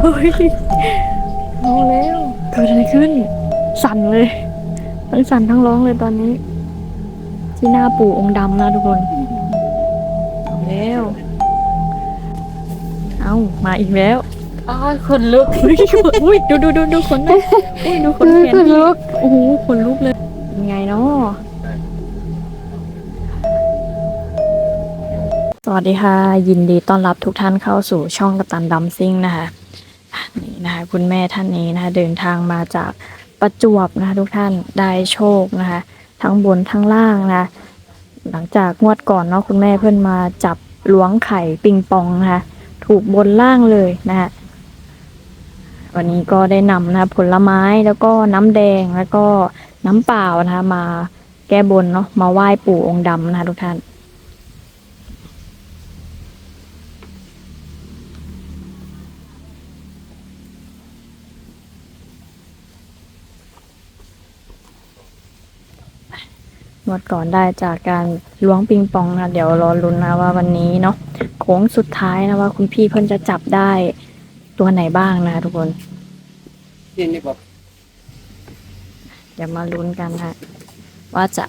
เฮ้ยเอาแล้วเกิดอะไรขึ้น สั่นเลยทั้งสั่นทั้งร้องเลยตอนนี้ ที่หน้าปู่องค์ดำนะทุกคนเอาแล้ว เอามาอีกแล้วอ้าวคนลุกเฮ้ยอุ้ยดูดูดูดูขนหน่อยอุ้ยดูขนแขนคนลุกโอ้โหขนลุกเลยยังไงเนาะสวัสดีค่ะ ยินดีต้อนรับทุกท่านเข้าสู่ช่องกัปตันดัมซิงนะคะอะ นี่นะคะคุณแม่ท่านนี้นะคะเดินทางมาจากประจวบนะคะทุกท่านได้โชคนะคะทั้งบนทั้งล่างนะคะหลังจากงวดก่อนเนาะคุณแม่เพิ่อนมาจับล้วงไข่ปิงปองนะคะถูกบนล่างเลยนะคะวันนี้ก็ได้นำนะะผลไม้แล้วก็น้ำแดงแล้วก็น้ำเปล่านะคะมาแก้บนเนาะมาไหว้ปู่องค์ดำนะคะทุกท่าน งวดก่อนได้จากการล้วงปิงปองนะเดี๋ยวรอลุ้นนะว่าวันนี้เนาะโค้งสุดท้ายนะว่าคุณพี่เพิ่นจะจับได้ตัวไหนบ้างนะคะทุกคนนี่นี่บอกเดี๋ยวมาลุ้นกันนะว่าจะ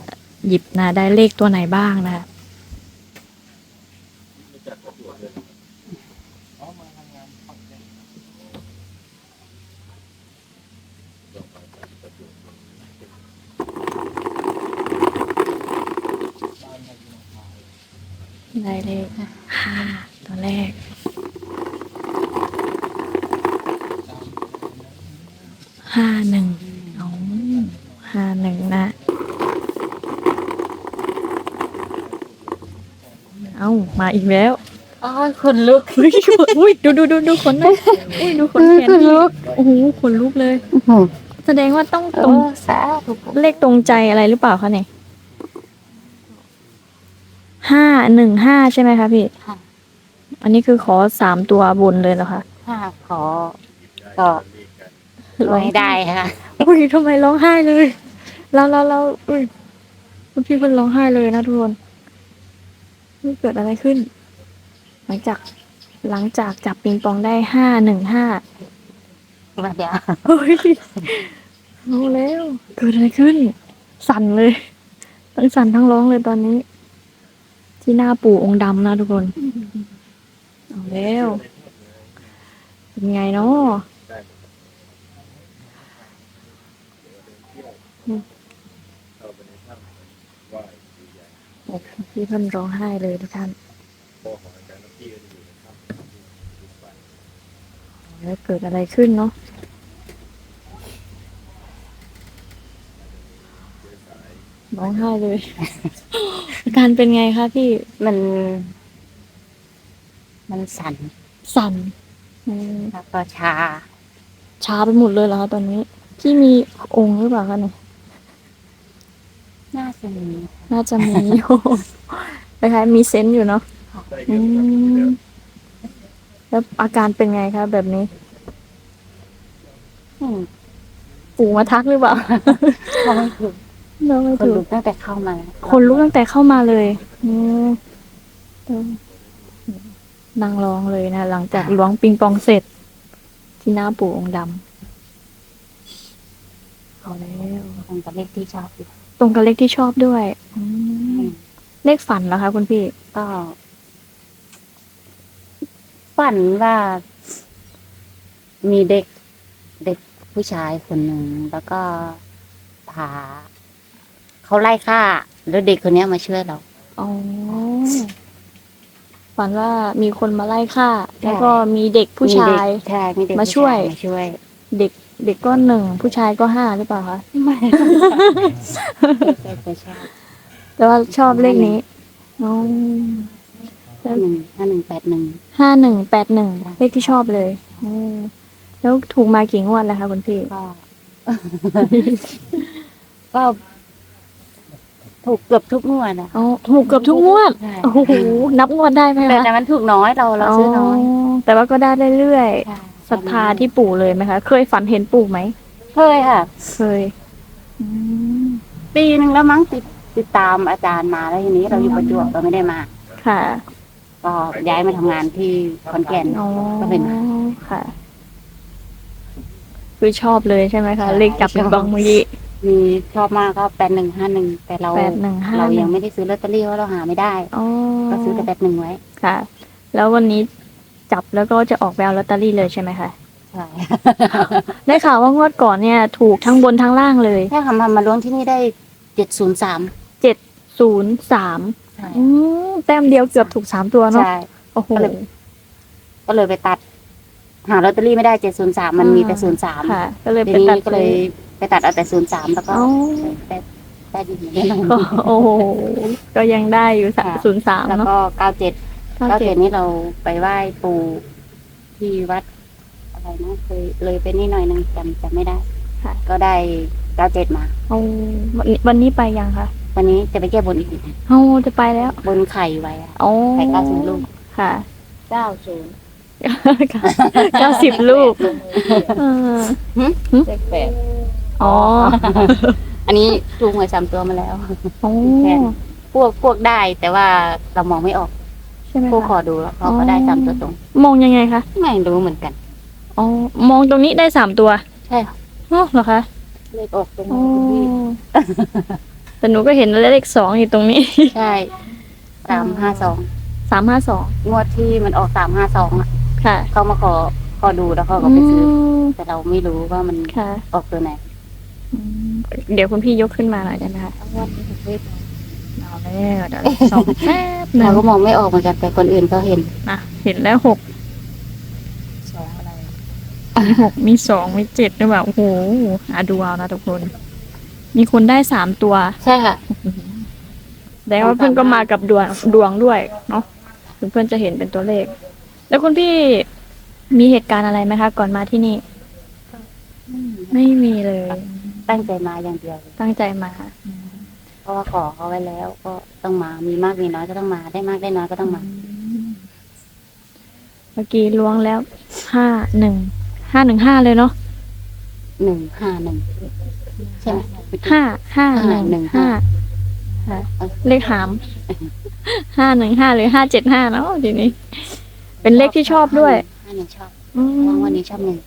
หยิบนะได้เลขตัวไหนบ้างนะ ได้เลขห้าตัวแรก ห้าหนึ่งอ๋อห้าหนึ่งนะ เอ้ามาอีกแล้วอ้าวคนลุกอุ้ยอุ้ยดูดูดูดูขนหน่อยอุ้ยดูขนแขนคนพี่ลุกโอ้โหขนลุกเลย แสดงว่าต้องเอตรงอสาธุเลขตรงใจอะไรหรือเปล่าคะเนี่ย ห้าหนึ่งห้าใช่ไหมคะพี่ ค่ะ อันนี้คือขอสามตัวบนเลยเหรอคะถ้าขอ ก็รวยได้ค่ะ อุ้ยทำไมร้องไห้เลยแล้วแล้วแล้วอุ้ยคุณพี่เพิ่นร้องไห้เลยนะทุกคนนี่เกิดอะไรขึ้น หลังจากหลังจากจับปิงปองได้ห้าหนึ่งห้ามาเดี๋ยวเฮ้ยรู้แล้ว เกิดอะไรขึ้น สั่นเลย ทั้งสั่นทั้งร้องเลยตอนนี้ ที่หน้าปู่องค์ดำนะทุกคน เอาแล้ว เป็นไงเนาะพี่เพิ่นร้องไห้เลยทุกท่านแล้วเกิดอะไรขึ้นเนาะ ร้องไห้เลย อาการเป็นไงคะพี่มัน มันสั่นสั่นอืมแล้วก็ชา ชาไปหมดเลยเหรอคะตอนนี้ พี่มีองค์หรือเปล่าคะเนี่ยน่าจะมีน่าจะมีคล้ายๆมีเซนต์อยู่เนาะอืมแล้วอาการเป็นไงคะแบบนี้อืมปู่มาทักหรือเปล่า เขาไม่ถูก เราไม่คนถูลุกกตั้งแต่เข้ามาคนลุกตั้งแต่เข้ามาเลยอืมนางร้องเลยนะหลังจากล้วงปิงปองเสร็จ ที่หน้าปู่องค์ดำเอาแล้วคงจะเลขที่ชอบอยู่ตรงกับเลขที่ชอบด้วยอืมเลขฝันเหรอคะคุณพี่ ก็ฝันว่า มีเด็ก เด็กผู้ชายคนหนึ่งแล้วก็พา เขาไล่ฆ่า แล้วเด็กคนเนี้ยมาช่วยเรา อ๋อฝันว่ามีคนมาไล่ฆ่า แล้วก็มีเด็กผู้ชายมีเด็กใช่มีเด็กมาช่วยผู้ชมาช่วย เด็กเด็กก็หนึ่งผู้ชายก็ห้าหรือเปล่าคะ ไม่ใช่ไม่ใช่แต่ว่าชอบเลขนี้อ๋อห้าหนึ่งห้าหนึ่งแปดหนึ่ง ห้าหนึ่งแปดหนึ่งเลขที่ชอบเลยอืมแล้วถูกมากี่งวดแล้วคะคุณพี่ก็ก็ ถูกเกือบทุกงวดนะ อ๋อถูกเกือบทุกงวดใช่ โอ้โหนับงวดได้ไหมแต่คะแต่มันถูกน้อยเราเราซื้อน้อยแต่ว่าก็ได้เรื่อยใช่ๆศรัทธาที่ปู่เลยไหมคะ เคยฝันเห็นปู่ไหมเคยค่ะ เคยอืมปีหนึ่งแล้วมั้งติดติดตามอาจารย์มาแล้วทีนี้เราอยู่ประจวบเราไม่ได้มา ค่ะก็ย้ายมาทำงานที่ขอนแก่น อ๋อก็เป็นค่ะ คือชอบเลยใช่ไหมคะ ใช่ เลขจับปิงปองเมื่อกี้ มีชอบมากก็แปดหนึ่งห้าหนึ่งแต่เราแปดหนึ่งห้าเราหนึ่ยังงไม่ได้ซื้อลอตเตอรี่เพราะเราหาไม่ได้อ๋อก็ซื้อแต่แปดหนึ่งไว้ค่ะ แล้ววันนี้จับแล้วก็จะออกไปเอาลอตเตอรี่เลยใช่ไหมคะใช่ได้ข่าวว่างวดก่อนเนี่ย ถูกทั้งบนทั้งล่างเลยแค่ทำมามาล้วงที่นี่ได้เจ็ดศูนย์สามเจ็ดศูนย์สามใช่อืมแต้มเดียวเกือบถูกสามตัวเนาะใช่โอ้โหก็เลยก็เลยไปตัด หาลอตเตอรี่ไม่ได้เจ็ดศูนย์สามมันมีแต่ศูนย์สามค่ะก็เลยทีไปนี้ตัดก็เลย ไปตัดเอาแต่ศูนย์สามแล้วก็อ๋อได้ได้ดีเหมือนกันก็โอ้โหก็ยังได้อยู่สามค่ะ ศูนย์สามแล้วเนาะก็เก้าเจ็ดเก้าเก้าเจ็เจ็ดดนี้เราไปไหว้ปู่ที่วัด อะไรนะเคยเลยไปนี่หน่อยหนึงจำจำไม่ได้ค่ะก็ได้เก้าเจ็ดมา โอ้วันนี้วันนี้ไปยังคะวันนี้จะไปแก้บนอีกโอ้จะไปแล้วบนไข่ไว้อะโอ้ไข่เก้าสิบลูกค่ะ เก้าศูนย์เก้าสิบลูกเออ เลขแปด อ๋อ อันนี้ถูกหวยสามตัวมาแล้วโอ้แทนพวกพวกได้แต่ว่าเรามองไม่ออกใช่ไหมพวกขคะ อดูแล้วเขาก็ได้สามตัวตรงมองยังไงคะ ไม่รู้เหมือนกัน อ๋อ มองตรงนี้ได้สามตัวใช่ค่ะอ๋อเหรอคะเลขออกตรงอ๋อนี้แต่หนูก็เห็นเลขสองอยู่ตรงนี้ ใช่สามห้าสองสามห้าสองงวดที่มันออกสามห้าสองอะค่ะเขามาขอขอดูแล้วเขาก็ไปซื้ออมแต่เราไม่รู้ว่ามันค่ะ ออกตัวไหนอืม เดี๋ยวคุณพี่ยกขึ้นมาหน่อยได้ไหมคะงวดนี้เลขเอาแล้วเดี๋ยวสองแป๊บหนึ่เรางก็มองไม่ออกเหมือนกันแต่คนอื่นเขาเห็นนะเห็นแล้วหกสองอะไรมีหกมีสองมีเจ็ดด้วยแบบโอ้โหหาดูเอานะทุกคน มีคนได้สามตัวใช่ค่ะแล้วาเพื่อนก็มากับดวงดวงด้วยเนาะถึงเพื่อนจะเห็นเป็นตัวเลข แล้วคุณพี่มีเหตุการณ์อะไรไหมคะ ก่อนมาที่นี่ ไม่มีเลย ตั้งใจมาอย่างเดียวตั้งใจมา เพราะว่าขอเขาไว้แล้ว ก็ต้องมา มีมากมีน้อยก็ต้องมา ได้มากได้น้อยก็ต้องมา เมื่อกี้ล้วงแล้วห้าหนึ่งห้าหนึ่งห้าเลยเนาะหนึ่งห้าหนึ่งใช่ไหมห้าห้าหนึ่งหนึ่งห้าห้าค่ะเลขหามห้าหนึ่งห้าหรือห้าเจ็ดห้าเนาะทีนี้ เป็นเลขที่ชอบด้วยห้าหนึ่งชอบอืมเพราะวันนี้ชอบหนึ่ง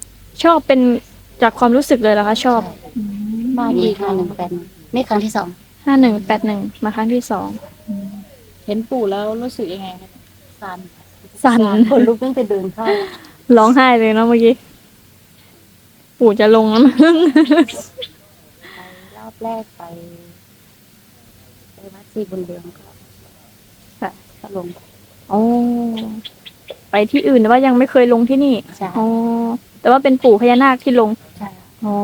ชอบเป็นจากความรู้สึกเลยเหรอคะชอบ มาดีห้าหนึ่งแปดหนึ่งนี่ครั้งที่สองห้าหนึ่งแปดหนึ่งมาครั้งที่สองเห็นปู่แล้วรู้สึกยังไงคะสันสั่นคนลุกตั้งแต่เดินเข้าร้องไห้เลยเนาะเมื่อกี้ ปู่จะลงแล้วมั้งไปรอบแรกไปไปวัดศรีบุญเรืองก็ค่ะก็ลงโอ้ไปที่อื่นแต่ว่ายังไม่เคยลงที่นี่ใช่อ๋อแต่ว่าเป็นปู่พญานาคที่ลงใช่ อ๋อ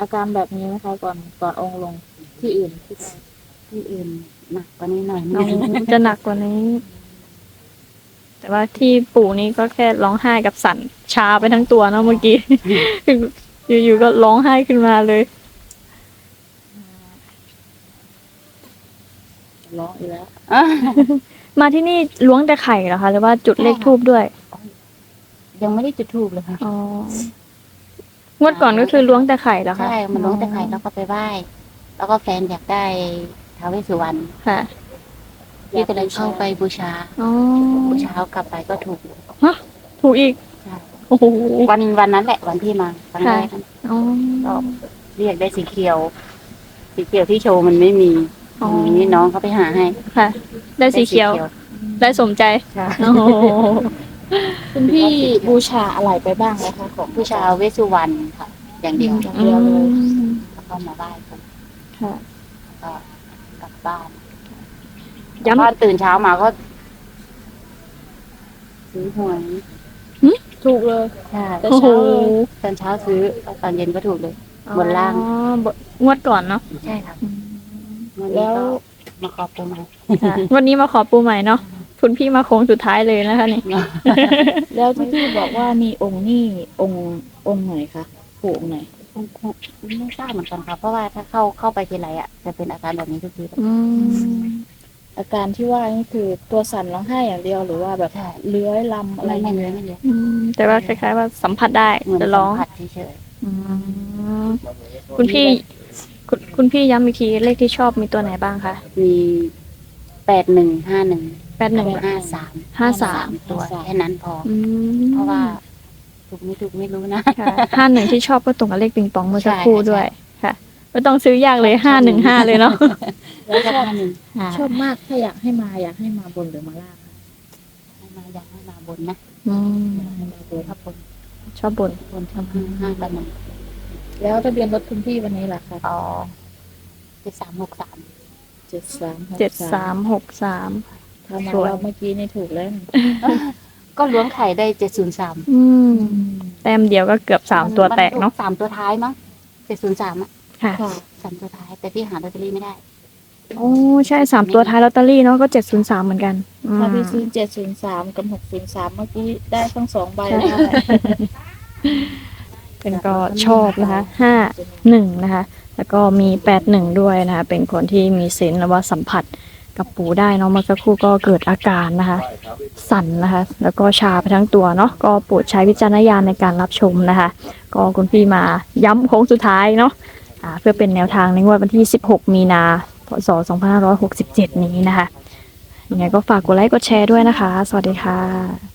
อาการแบบนี้นะคะก่อนก่อนองค์ลงที่อื่นที่ใดที่อื่นหนักกว่านี้หน่อยน้องจะหนักกว่านี้ แต่ว่าที่ปู่นี่ก็แค่ร้องไห้กับสั่นชาไปทั้งตัวเนาะเมื่อกี้อยู่ๆก็ร้องไห้ขึ้นมาเลยร้องอีกแล้วอะมาที่นี่ล้วงแต่ไข่เหรอคะหรือว่าจุดเลขทูบด้วย ยังไม่ได้จุดทูบเลยค่ะอ๋อ งวดก่อนก็คือล้วงแต่ไข่เหรอคะใช่ มันลงแต่ไข่แล้วก็ไปไหว้ แล้วก็แฟนอยากได้ท้าวเวสสุวรรณค่ะพี่ก็เลยเข้าไปบูชาอ๋อบูชาเอากลับไปก็ถูกถูกอีกใช่โอ้โหวันวันนั้นแหละวันที่มาครั้งแรกอ๋อก็เรียกได้สีเขียว สีเขียวที่โชว์มันไม่มีอ๋อทีนี้น้องเขาไปหาให้ ค่ะ ได้สีเขียว ได้สมใจใช่โอ้โห คุณพี่บูชาอะไรไปบ้างนะคะของบูชาเวสสุวรรณค่ะ อย่างเดียวอย่างเดียวเลยแล้วก็มาไหว้กันค่ะ ก็กลับบ้านย้ำบ้านตื่นเช้ามาก็ซื้อหวยถูกเลยใช่แต่โอ้โหเช้าเลยตอนเช้าซื้อแล้วตอนเย็นก็ถูกเลย บนล่าง อ๋อบนงวดก่อนเนาะใช่ค่ะวันแล้นี้วก็มาขอบตัวใหม่ค่ะ วันนี้มาขอปูใหม่เนาะ คุณพี่มาโค้งสุดท้ายเลยนะคะนี่แล้วที่พี่บอกว่ามีองค์นี่องค์องค์ไหนคะปู่องค์ไหนไม่ทราบเหมือนกันค่ะเพราะว่าถ้าเข้าเข้าไปทีไรอะจะเป็นอาการแบบนี้ทุกทีอืมอาการที่ว่านี่คือตัวสั่นร้องไห้อย่างเดียวหรือว่าแบบใช่เลื้อยลำอะไรไม่อไม่ย่างเลเงี้ยยไม่เลยอืมแต่ว่าคล้ายๆว่าสัมผัสได้เหมือนจะสัร้อมงผัสเฉยอืมคุณพี่คุณคุณพี่ย้ำอีกทีเลขที่ชอบมีตัวไหนบ้างคะๆมีแปดหนึ่งห้าหนึ่ง แปดหนึ่งห้าสามห้าสามตัวแค่นั้นพออืมเพราะว่า ถูกไม่ถูกไม่รู้นะห้าหนึ่งที่ชอบก็ตรงกับเลขปิงปองเมื่อสักครู่ใช่ค่ะด้วยค่ะไม่ต้องซื้อยากเลยห้าหนึ่งห้าเลยเนาะแล้วก็หนึ่งชอบมากถ้าอยากให้มาอยากให้มาบนหรือมาล่างคะให้มาอยากให้มาบนนะอืมให้มาบนถ้าบนชอบบนบนทำห้าห้ากับหนึ่งแล้วทะเบียนรถคุณพี่วันนี้ล่ะคะอ๋อเจ็ดสามหกสามเจ็ดสามเจ็ดสามหกสาม ถ้ามาสวย เราเมื่อกี้นี่ถูกแล้วนี่ก็ล้วงไข่ได้เจ็ดศูนย์สามอืม แต้มเดียวก็เกือบสามตัวแตกเนาะ สามตัวท้ายมั้งเจ็ดศูนย์สามอะค่ะ ค่ะ สามตัวท้าย แต่พี่หาลอตเตอรี่ไม่ได้ โอ้ใช่สามตัวท้ายลอตเตอรี่เนาะก็เจ็ดศูนย์สามเหมือนกันอืมถ้าพี่ซื้อเจ็ดศูนย์สามกับหกศูนย์สามเมื่อกี้ได้ทั้งสองใบใช่แล้วเป็นก็ชอบนะคะห้าหนึ่งนะคะ แล้วก็มีแปดหนึ่งด้วยนะคะ เป็นคนที่มีเซนส์และว่าสัมผัส กับปูได้เนาะเมื่อสักครู่ก็เกิดอาการนะคะ สั่นนะคะ แล้วก็ชาไปทั้งตัวเนาะก็โปรดใช้วิจารณญาณในการรับชมนะคะ ก็คุณพี่มาย้ำโค้งสุดท้ายเนาะะเพื่อเป็นแนวทางในงวดวันที่ 16 มีนาพศ2567 นี้นะคะยังไงก็ฝากกดไลค์กดแชร์ด้วยนะคะ สวัสดีค่ะ